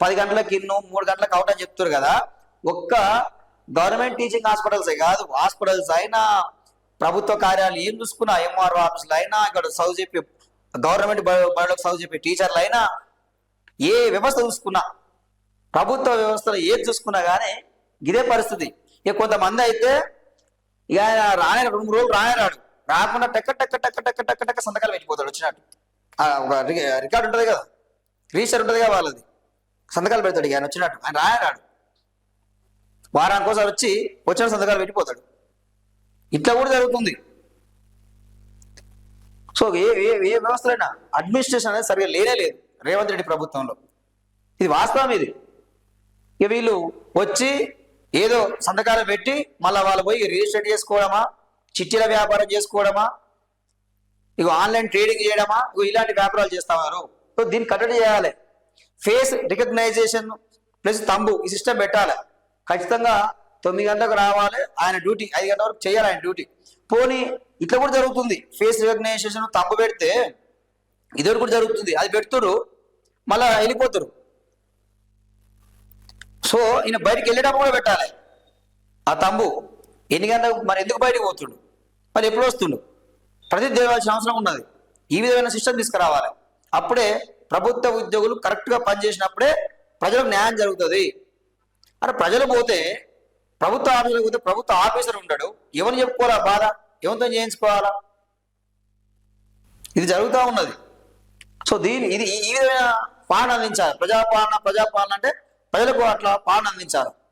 పది గంటలకు ఇన్ను మూడు గంటలకు అవుట్ అని చెప్తారు కదా. ఒక్క గవర్నమెంట్ టీచింగ్ హాస్పిటల్సే కాదు హాస్పిటల్స్ అయినా ప్రభుత్వ కార్యాలయం ఏం చూసుకున్నా ఎంఆర్ఓ ఆఫీసులు అయినా ఇక్కడ చదువు చెప్పే గవర్నమెంట్ బ- బడులకు చదువు చెప్పే టీచర్లు అయినా ఏ వ్యవస్థ చూసుకున్నా ప్రభుత్వ వ్యవస్థలో ఏది చూసుకున్నా కానీ ఇదే పరిస్థితి. ఇక కొంతమంది అయితే ఇక ఆయన రానే రెండు మూడు రోజులు రానే రాడు. రాకుండా టక్క టక్క టక్క టక్క టక్క టక్క సంతకాలు పెట్టిపోతాడు వచ్చినట్టు. ఒక రికార్డు ఉంటుంది కదా. రిజిస్టర్ ఉంటుంది కదా వాళ్ళది. సంతకాలు పెడతాడు ఆయన వచ్చినట్టు. ఆయన రాయరాడు. రాడు వారానికి ఒకసారి వచ్చి వచ్చిన సంతకాలు పెట్టిపోతాడు. ఇట్లా కూడా జరుగుతుంది. సో ఏ ఏ ఏ వ్యవస్థలైనా అడ్మినిస్ట్రేషన్ అనేది సరిగ్గా లేనే లేదు రేవంత్ రెడ్డి ప్రభుత్వంలో. ఇది వాస్తవం ఇది. ఇక వీళ్ళు వచ్చి ఏదో సంతకాలు పెట్టి మళ్ళీ వాళ్ళు పోయి రిజిస్టర్ చేసుకోవడమా చిట్టీల వ్యాపారం చేసుకోవడమా ఇక ఆన్లైన్ ట్రేడింగ్ చేయడమా ఇగో ఇలాంటి వ్యాపారాలు చేస్తున్నారు సో దీన్ని కట్టడి చేయాలి. ఫేస్ రికగ్నైజేషన్ ప్లస్ తంబు ఈ సిస్టమ్ పెట్టాలి. ఖచ్చితంగా తొమ్మిది గంటలకు రావాలి. ఆయన డ్యూటీ ఐదు గంటల వరకు చేయాలి ఆయన డ్యూటీ. పోనీ ఇట్లా కూడా జరుగుతుంది. ఫేస్ రికగ్నైజేషన్ తంబు పెడితే ఇదొకటి కూడా జరుగుతుంది. అది పెడుతురు మళ్ళా వెళ్ళిపోతారు సో ఈయన బయటికి వెళ్ళేటప్పుడు కూడా పెట్టాలి. ఆ తంబు ఎన్ని గంటలకు మరి ఎందుకు బయటకు పోతుండు? మరి ఎప్పుడు వస్తుండు? ప్రతి దేవాల్సిన అవసరం ఉన్నది. ఈ విధమైన సిస్టమ్ తీసుకురావాలి. అప్పుడే ప్రభుత్వ ఉద్యోగులు కరెక్ట్గా పనిచేసినప్పుడే ప్రజలకు న్యాయం జరుగుతుంది. అరే ప్రజలు పోతే ప్రభుత్వ ఆఫీసర్ పోతే ప్రభుత్వ ఆఫీసర్ ఉంటాడు. ఎవరిని చెప్పుకోవాలా బాధ? ఎవరితో చేయించుకోవాలా? ఇది జరుగుతూ ఉన్నది. సో దీని ఇది ఈ ఈ విధమైన పాలన అందించాలి. ప్రజాపాలన ప్రజాపాలన అంటే ప్రజలకు అట్లా పాలన అందించాలి.